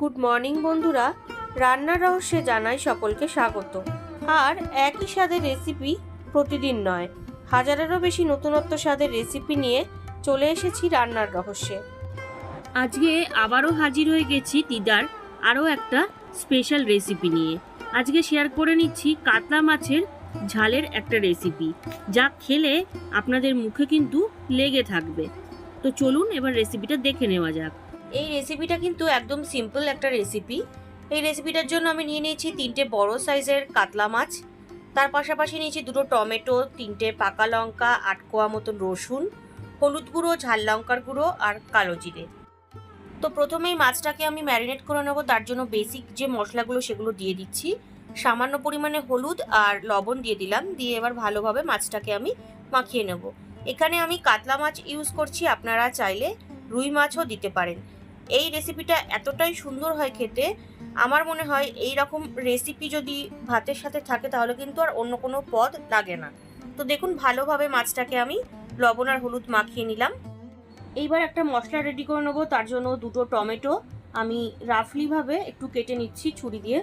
Good morning বন্ধুরা। রান্নার রহস্যে জানাই সকলকে স্বাগত। আর একই স্বাদের রেসিপি প্রতিদিন নয়, হাজারেরও বেশি নতুনত্ব স্বাদের রেসিপি নিয়ে চলে এসেছি রান্নার রহস্যে। আজকে আবারও হাজির হয়ে গেছি দিদার আরও একটা স্পেশাল রেসিপি নিয়ে। আজকে শেয়ার করে নিচ্ছি কাতলা মাছের ঝালের একটা রেসিপি, যা খেলে আপনাদের মুখে কিন্তু লেগে থাকবে। তো চলুন এবার রেসিপিটা দেখে নেওয়া যাক। এই রেসিপিটা কিন্তু একদম সিম্পল একটা রেসিপি এই রেসিপিটার জন্য আমি নিয়ে নিয়েছি তিনটে বড় সাইজের কাতলা মাছ। তার পাশাপাশি নিয়েছি দুটো টমেটো, তিনটে পাকা লঙ্কা আটকোয়া মতন রসুন, হলুদ গুঁড়ো, ঝাল লঙ্কার গুঁড়ো আর কালো জিরে। তো প্রথমেই মাছটাকে আমি ম্যারিনেট করে নেব। তার জন্য বেসিক যে মশলাগুলো সেগুলো দিয়ে দিচ্ছি। সামান্য পরিমাণে হলুদ আর লবণ দিয়ে দিলাম। দিয়ে এবার ভালোভাবে মাছটাকে আমি মাখিয়ে নেব। এখানে আমি কাতলা মাছ ইউজ করছি। আপনারা চাইলে রুই মাছও দিতে পারেন। এই রেসিপিটা এতটাই সুন্দর হয় খেতে, আমার মনে হয় এই রকম রেসিপি যদি ভাতের সাথে থাকে তাহলে কিন্তু আর অন্য কোনো পদ লাগে না। তো দেখুন, ভালোভাবে মাছটাকে আমি লবণ আর হলুদ মাখিয়ে নিলাম। এইবার একটা মশলা রেডি করে নেব, তার জন্য দুটো টমেটো। আমি রাফলিভাবে একটু কেটে নিচ্ছি ছুরি দিয়ে।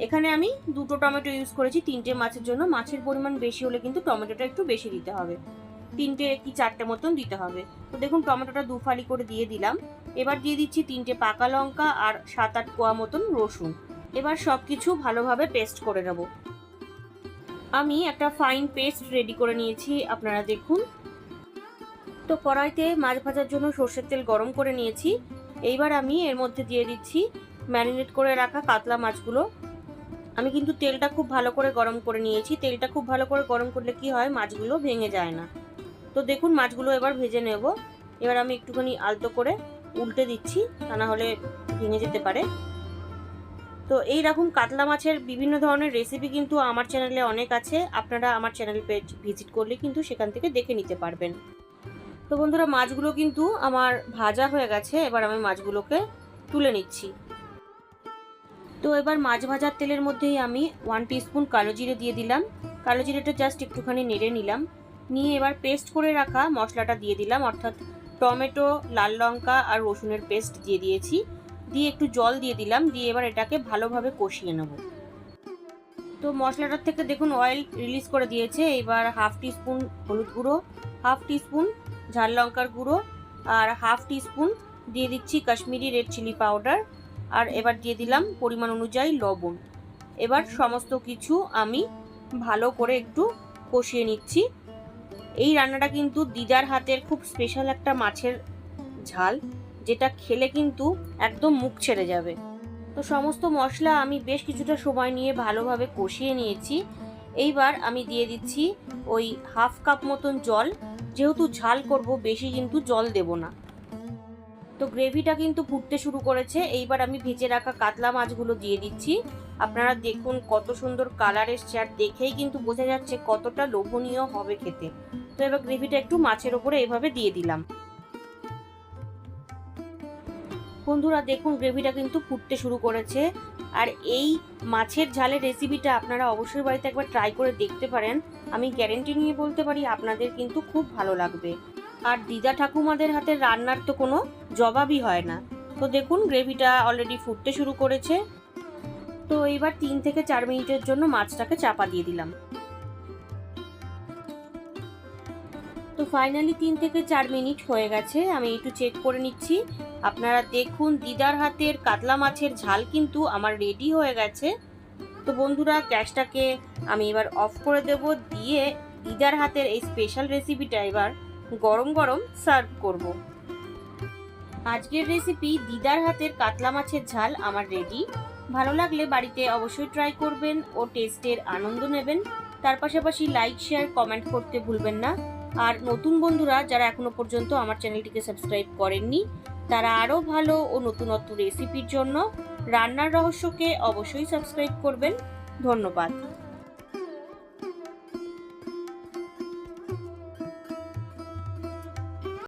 এখানে আমি দুটো টমেটো ইউজ করেছি, তিনটে মাছের জন্য। মাছের পরিমাণ বেশি হলে কিন্তু টমেটোটা একটু বেশি দিতে হবে। তিনটে কি চারটে মতন দিতে হবে। তো দেখুন, টমেটোটা দু ফালি করে দিয়ে দিলাম। এবার দিয়ে দিচ্ছি তিনটে পাকা লঙ্কা আর সাত আট কোয়া মতন রসুন। এবার সব কিছু ভালোভাবে পেস্ট করে নেব। আমি একটা ফাইন পেস্ট রেডি করে নিয়েছি, আপনারা দেখুন। তো কড়াইতে মাছ ভাজার জন্য সর্ষের তেল গরম করে নিয়েছি। এইবার আমি এর মধ্যে দিয়ে দিচ্ছি ম্যারিনেট করে রাখা কাতলা মাছগুলো। আমি কিন্তু তেলটা খুব ভালো করে গরম করে নিয়েছি। তেলটা খুব ভালো করে গরম করলে কি হয়, মাছগুলো ভেঙে যায় না। তো দেখুন, মাছগুলো এবার ভেজে নেব। এবার আমি একটুখানি আলতো করে উল্টে দিচ্ছি, তা না হলে ভেঙে যেতে পারে। তো এই রকম কাতলা মাছের বিভিন্ন ধরনের রেসিপি কিন্তু আমার চ্যানেলে অনেক আছে। আপনারা আমার চ্যানেল পেজ ভিজিট করলে কিন্তু সেখান থেকে দেখে নিতে পারবেন। তো বন্ধুরা, মাছগুলো কিন্তু আমার ভাজা হয়ে গেছে। এবার আমি মাছগুলোকে তুলে নিচ্ছি। তো এবার মাছ ভাজার তেলের মধ্যেই আমি ওয়ান টিস্পুন কালো জিরে দিয়ে দিলাম। কালো জিরেটা জাস্ট একটুখানি নেড়ে নিলাম। নিয়ে এবার পেস্ট করে রাখা মশলাটা দিয়ে দিলাম, অর্থাৎ টমেটো, লাল লঙ্কা আর রসুনের পেস্ট দিয়ে দিয়েছি। দিয়ে একটু জল দিয়ে দিলাম, দিয়ে এবার এটাকে ভালোভাবে কষিয়ে নেব। তো মশলাটার থেকে দেখুন অয়েল রিলিজ করে দিয়েছে, এবার হাফ টিস্পুন হলুদ গুঁড়ো হাফ টিস্পুন ঝাল লঙ্কার গুঁড়ো আর হাফ টিস্পুন দিয়ে দিচ্ছি কাশ্মীরি রেড চিলি পাউডার আর এবার দিয়ে দিলাম পরিমাণ অনুযায়ী লবণ। এবার সমস্ত কিছু আমি ভালো করে একটু কষিয়ে নিচ্ছি। এই রান্নাটা কিন্তু দিদার হাতের খুব স্পেশাল একটা মাছের ঝাল, যেটা খেলে কিন্তু একদম মুখ ছেড়ে যাবে। তো সমস্ত মশলা আমি বেশ কিছুটা সময় নিয়ে ভালোভাবে কষিয়ে নিয়েছি। এইবার আমি দিয়ে দিচ্ছি ওই হাফ কাপ মতন জল, যেহেতু ঝাল করব, বেশি কিন্তু জল দেব না। তো গ্রেভিটা কিন্তু ফুটতে শুরু করেছে। এইবার আমি ভেজে রাখা কাতলা মাছগুলো দিয়ে দিচ্ছি। আপনারা দেখুন কত সুন্দর কালার এসছে আর দেখেই কিন্তু বোঝা যাচ্ছে কতটা লোভনীয় হবে খেতে। তো এবার গ্রেভিটা একটু মাছের ওপরে এভাবে দিয়ে দিলাম। বন্ধুরা দেখুন গ্রেভিটা কিন্তু ফুটতে শুরু করেছে। আর এই মাছের ঝালের রেসিপিটা আপনারা অবশ্যই বাড়িতে একবার ট্রাই করে দেখতে পারেন। আমি গ্যারেন্টি নিয়ে বলতে পারি আপনাদের কিন্তু খুব ভালো লাগবে। আর দিদা ঠাকুমাদের হাতের রান্নার তো কোনো জবাবই হয় না। তো দেখুন, গ্রেভিটা অলরেডি ফুটতে শুরু করেছে। তো এইবার তিন থেকে চার মিনিটের জন্য মাছটাকে চাপা দিয়ে দিলাম। তো ফাইনালি তিন থেকে চার মিনিট হয়ে গেছে। আমি একটু চেক করে নিচ্ছি। আপনারা দেখুন, দিদার হাতের কাতলা মাছের ঝাল কিন্তু আমার রেডি হয়ে গেছে। তো বন্ধুরা, গ্যাসটাকে আমি এবার অফ করে দেব। দিয়ে দিদার হাতের এই স্পেশাল রেসিপিটা এবার গরম গরম সার্ভ করব। আজকের রেসিপি দিদার হাতের কাতলা মাছের ঝাল আমার রেডি ভালো লাগলে বাড়িতে অবশ্যই ট্রাই করবেন ও টেস্টের আনন্দ নেবেন। তার পাশাপাশি লাইক শেয়ার কমেন্ট করতে ভুলবেন না। আর নতুন বন্ধুরা যারা এখনও পর্যন্ত আমার চ্যানেলটিকে সাবস্ক্রাইব করেননি, তারা আরও ভালো ও নতুনত্ব রেসিপির জন্য রান্নার রহস্যকে অবশ্যই সাবস্ক্রাইব করবেন। ধন্যবাদ।